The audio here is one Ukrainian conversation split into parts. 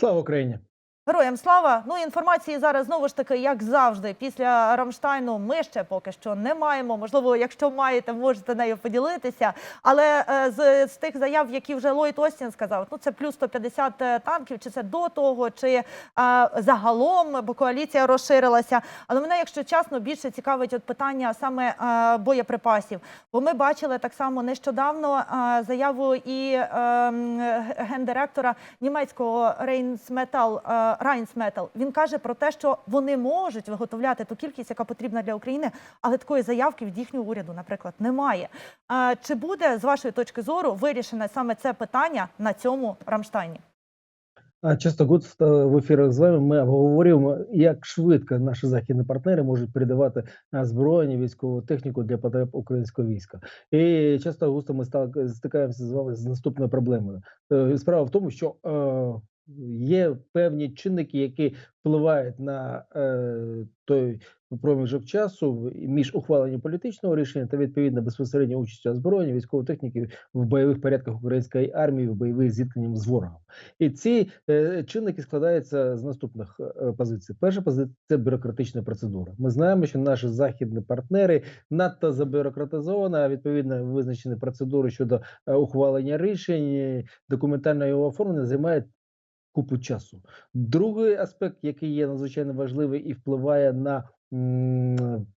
Слава Україні! Героям слава! Ну інформації зараз знову ж таки, як завжди, після Рамштайну ми ще поки що не маємо. Можливо, якщо маєте, можете нею поділитися. Але е, з, з тих заяв, які вже Ллойд Остін сказав, ну це плюс 150 танків, чи це до того, чи е, загалом, бо коаліція розширилася. Але мене, якщо чесно, більше цікавить от питання саме е, боєприпасів. Бо ми бачили так само нещодавно е, заяву і е, гендиректора німецького Рейнсметал. Райнсметал. Він каже про те, що вони можуть виготовляти ту кількість, яка потрібна для України, але такої заявки від їхнього уряду, наприклад, немає. Чи буде з вашої точки зору вирішене саме це питання на цьому Рамштайні? Часто год в ефірах з вами ми обговорюємо, як швидко наші західні партнери можуть передавати а, зброєння, військову техніку для потреб українського війська. І часто густо ми стикаємося з вами з наступною проблемою. Е, Справа в тому, що е, є певні чинники, які впливають на е, той проміжок часу між ухваленням політичного рішення та відповідно безпосередньо участю озброєння військової техніки в бойових порядках української армії в бойових зіткненнях з ворогом. І ці е, чинники складаються з наступних е, позицій. Перша позиція це бюрократична процедура. Ми знаємо, що наші західні партнери надто забюрократизовані, а відповідно визначені процедури щодо е, ухвалення рішень, документального його оформлення займають купу часу. Другий аспект, який є надзвичайно важливий і впливає на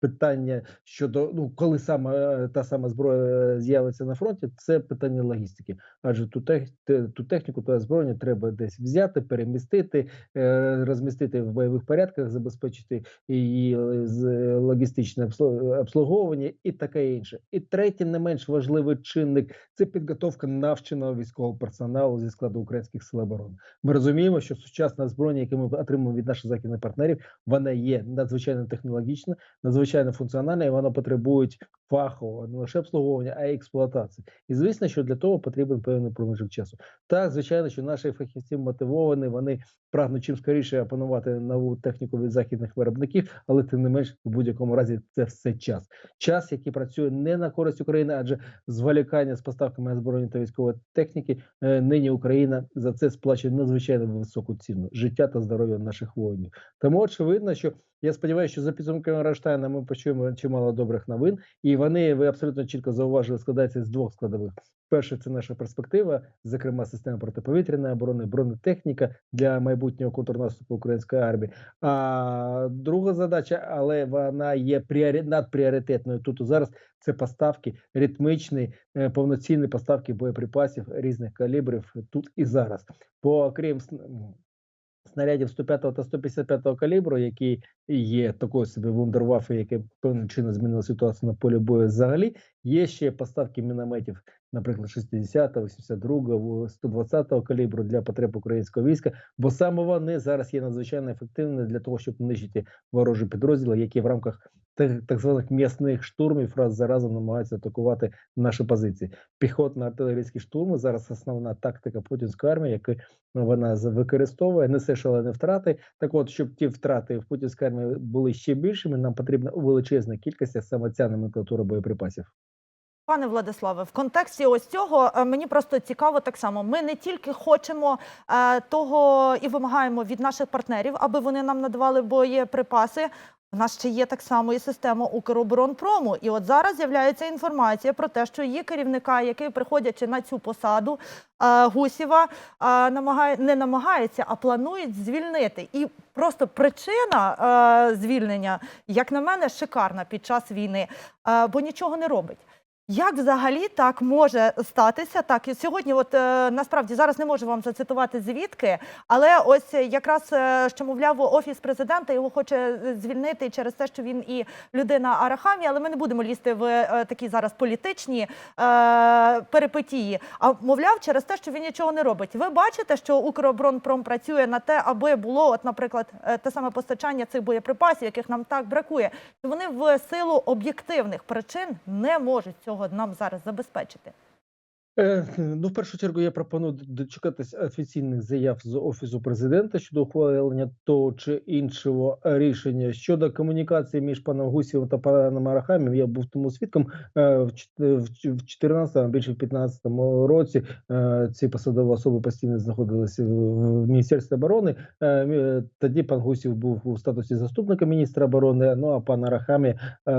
питання щодо ну коли саме е, та сама зброя е, з'явиться на фронті, це питання логістики. Адже ту, тех, ту техніку та озброєння треба десь взяти, перемістити, е, розмістити в бойових порядках, забезпечити її логістичне обслуговування і таке інше. І третій, не менш важливий чинник це підготовка навченого військового персоналу зі складу українських сил оборони. Ми розуміємо, що сучасне озброєння, яке ми отримуємо від наших західних партнерів, вона є надзвичайно технологічна, надзвичайно функціональна, і вона потребує фахового не лише обслуговування, а й експлуатації. І звісно, що для того потрібен певний проміжок часу. Так, звичайно, що наші фахівці мотивовані, вони прагнуть чим скоріше опанувати нову техніку від західних виробників, але тим не менш, в будь-якому разі, це все час. Час, який працює не на користь України, адже зволікання з поставками озброєння та військової техніки е, нині Україна за це сплачує надзвичайно високу ціну життя та здоров'я наших воїнів. Тому очевидно, що я сподіваюся, що за підсумками Раштайна ми почуємо чимало добрих новин, і вони ви абсолютно чітко зауважили, складаються з двох складових. Перше, це наша перспектива, зокрема система протиповітряної оборони, бронетехніка для майбутнього контрнаступу української армії. А друга задача, але вона є пріорі... надпріоритетною тут і зараз. Це поставки ритмічні, е, повноцінні поставки боєприпасів різних калібрів тут і зараз. Бо окрім сн- м, снарядів 105 та 155 калібру, які є такою собі вундервафи, яке певним чином змінило ситуацію на полі бою взагалі. Є ще поставки мінометів, наприклад, 60, 82, 120 калібру для потреб українського війська, бо саме вони зараз є надзвичайно ефективними для того, щоб нищити ворожі підрозділи, які в рамках так, так званих м'ясних штурмів раз за разом намагаються атакувати наші позиції. Піхотно-артилерійські штурми зараз основна тактика путінської армії, яку вона використовує, несе шалені втрати. Так от, щоб ті втрати в путінській армії були ще більшими, нам потрібна величезна кількість саме ця номенклатура боєприпасів. Пане Владиславе, в контексті ось цього е, мені просто цікаво так само. Ми не тільки хочемо е, того і вимагаємо від наших партнерів, аби вони нам надавали боєприпаси. У нас ще є так само і система Укроборонпрому. І от зараз з'являється інформація про те, що її керівника, який приходячи на цю посаду, е, Гусєва, намагає не намагається, а планують звільнити. І просто причина звільнення, як на мене, шикарна під час війни, бо нічого не робить. Як взагалі так може статися? Так і сьогодні, от е, насправді зараз не можу вам зацитувати звідки, але ось якраз е, що мовляв, офіс президента його хоче е, звільнити через те, що він і людина Арахамі, але ми не будемо лізти в е, такі зараз політичні е, перипетії. А мовляв, через те, що він нічого не робить. Ви бачите, що Укроборонпром працює на те, аби було, от, наприклад, е, те саме постачання цих боєприпасів, яких нам так бракує, вони в силу об'єктивних причин не можуть цього нам зараз забезпечити. Е, ну, в першу чергу, я пропоную дочекатись офіційних заяв з Офісу Президента щодо ухвалення того чи іншого рішення. Щодо комунікації між паном Гусєвим та паном Арахамією, я був тому свідком, е, в чт в ч в 14-му, більше в 15-му році, е, ці посадові особи постійно знаходилися в Міністерстві оборони. Е, тоді пан Гусєв був у статусі заступника міністра оборони, ну, а пан Арахамія, е,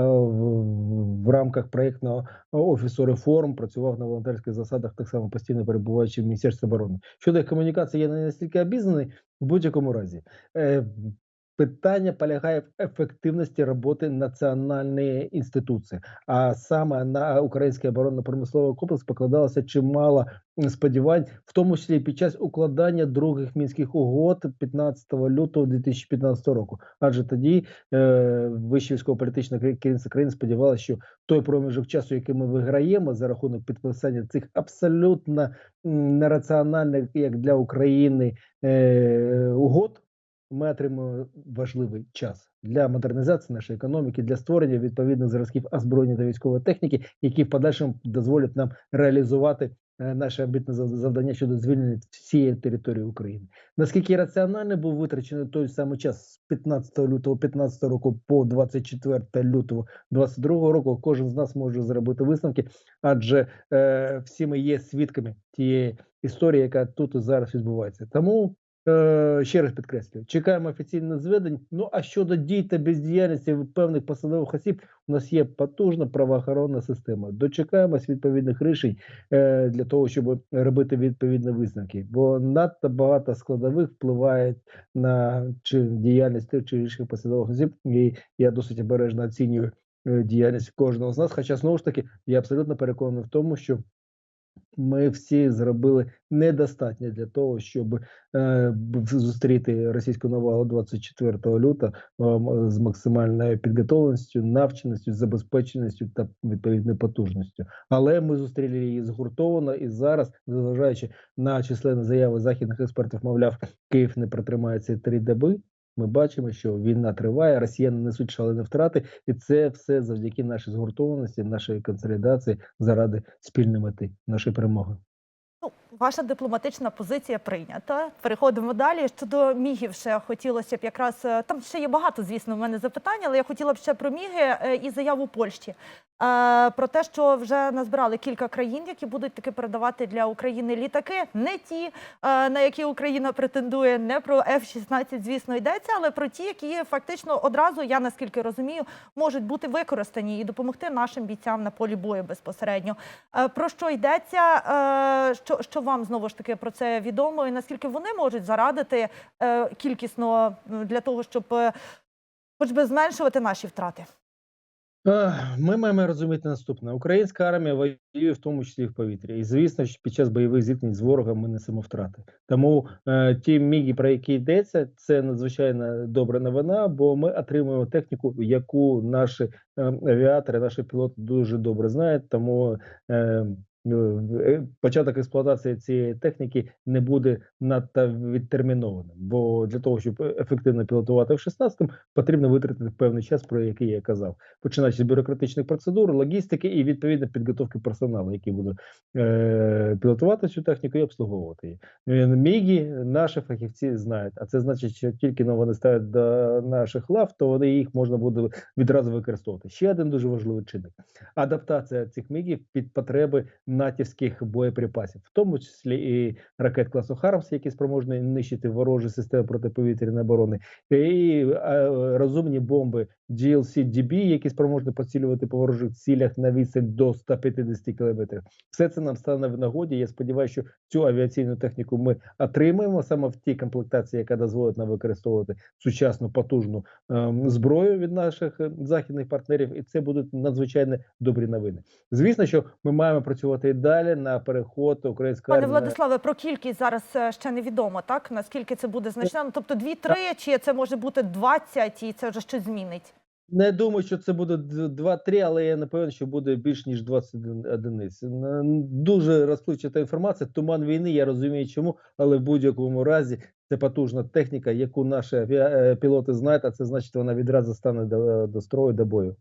в рамках проєктного Офісу реформ працював на волонтерських засадах, так само постійно перебуваючи в Міністерстві оборони. Щодо комунікації, я не настільки обізнаний. В будь-якому разі, е, питання полягає в ефективності роботи національної інституції, а саме на український оборонно-промисловий комплекс покладалося чимало сподівань, в тому числі під час укладання других мінських угод 15 лютого 2015 року. Адже тоді е, вище військово-політичне кер- керівництво країни сподівалося, що той проміжок часу, який ми виграємо за рахунок підписання цих абсолютно нераціональних як для України е, угод, ми отримуємо важливий час для модернізації нашої економіки, для створення відповідних зразків озброєння та військової техніки, які в подальшому дозволять нам реалізувати е, наше амбітне зав- завдання щодо звільнення всієї території України. Наскільки раціонально був витрачений той самий час з 15 лютого 15 року по 24 лютого 22 року, кожен з нас може зробити висновки, адже е, всі ми є свідками тієї історії, яка тут і зараз відбувається. Тому ще раз підкреслюю, чекаємо офіційних зведень. Ну а щодо дій та бездіяльності певних посадових осіб, у нас є потужна правоохоронна система. Дочекаємось відповідних рішень е, для того, щоб робити відповідні висновки. Бо надто багато складових впливає на чи діяльність тих чи інших посадових осіб, і я досить обережно оцінюю е, діяльність кожного з нас. Хоча знову ж таки я абсолютно переконаний в тому, що ми всі зробили недостатньо для того, щоб е, зустріти російську навалу 24 лютого е, з максимальною підготовленістю, навченістю, забезпеченістю та відповідною потужністю. Але ми зустріли її згуртовано і зараз, незважаючи на численні заяви західних експертів, мовляв, Київ не протримається три доби. Ми бачимо, що війна триває, росіяни несуть шалені втрати, і це все завдяки нашій згуртованості, нашої консолідації заради спільної мети, нашої перемоги. Ваша дипломатична позиція прийнята. Переходимо далі. Щодо мігів, ще хотілося б якраз е, там ще є багато, звісно, в мене запитань, але я хотіла б ще про міги е, і заяву Польщі. Е, Про те, що вже назбирали кілька країн, які будуть таки передавати для України літаки, не ті, на які Україна претендує, не про F-16, звісно, йдеться, але про ті, які фактично одразу, я наскільки розумію, можуть бути використані і допомогти нашим бійцям на полі бою безпосередньо. Про що йдеться? Що, що вам знову ж таки про це відомо, і наскільки вони можуть зарадити е, кількісно для того, щоб е, хоч би зменшувати наші втрати? Е, Ми маємо розуміти наступне: українська армія воює в тому числі в повітрі. І звісно, що під час бойових зіткнень з ворогом ми несемо втрати. Тому е, ті міги, про які йдеться, це надзвичайно добра новина, бо ми отримуємо техніку, яку наші е, авіатори, наші пілоти дуже добре знають. Тому е, початок експлуатації цієї техніки не буде надто відтермінованим. Бо для того, щоб ефективно пілотувати в 16 потрібно витратити певний час, про який я казав починаючи з бюрократичних процедур, логістики і відповідно підготовки персоналу, який буде е, пілотувати цю техніку і обслуговувати її. Е, Мігі наші фахівці знають, а це значить, що тільки но вони ставлять до наших лав, то вони їх можна буде відразу використовувати. Ще один дуже важливий чинник: адаптація цих мігів під потреби натівських боєприпасів, в тому числі і ракет класу Хармс, які спроможні нищити ворожі системи протиповітряної оборони, і е, розумні бомби GLC-DB, які спроможні поцілювати по ворожих цілях на відстань до 150 кілометрів. Все це нам стане в нагоді. Я сподіваюся, що цю авіаційну техніку ми отримаємо саме в тій комплектації, яка дозволить нам використовувати сучасну потужну ем, зброю від наших е, західних партнерів, і це будуть надзвичайно добрі новини. Звісно, що ми маємо працювати і далі на переход української Пане армії. Владиславе, про кількість зараз е, ще невідомо, так наскільки це буде значно. Ну, тобто 2-3, чи це може бути 20, і це вже щось змінить. Не думаю, що це буде 2-3, але я не певен, що буде більш ніж 20 одиниць. Дуже розпливчата інформація. Туман війни, я розумію, чому, але в будь-якому разі це потужна техніка, яку наші е, пілоти знають, а це значить, вона відразу стане до, до строю до бою.